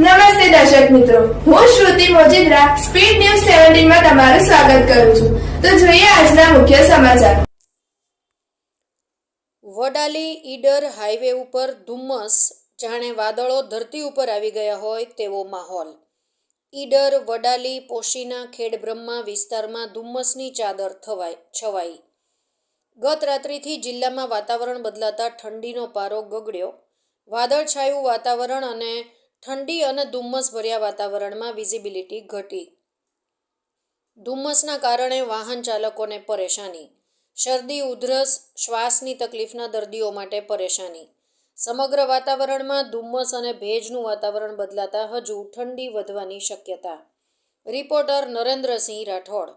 નમસ્તે દર્શક મિત્રો. હું શ્રુતિ મોજીદ્રા, સ્પીડ ન્યૂઝ સેવન્ટીનમાં તમારું સ્વાગત કરું છું. તો જોઈએ આજના મુખ્ય સમાચાર. વડાલી ઈડર હાઈવે ઉપર ધુમ્મસ, જાણે વાદળો ધરતી ઉપર આવી ગયા હોય તેવો માહોલ. ઈડર, વડાલી, પોશીના ખેડબ્રહ્મા વિસ્તારમાં ધુમ્મસની ચાદર થવાય, છવાઈ. ગત રાત્રિથી જિલ્લામાં વાતાવરણ બદલાતા ઠંડીનો પારો ગગડ્યો. વાદળછાયું વાતાવરણ અને ઠંડી અને ધુમ્મસ ભર્યા વાતાવરણમાં વિઝિબિલિટી ઘટી. ધુમ્મસના કારણે વાહન ચાલકોને પરેશાની. શરદી, ઉધરસ, શ્વાસની તકલીફના દર્દીઓ માટે પરેશાની. સમગ્ર વાતાવરણમાં ધુમ્મસ અને ભેજનું વાતાવરણ બદલાતા હજુ ઠંડી વધવાની શક્યતા. રિપોર્ટર નરેન્દ્રસિંહ રાઠોડ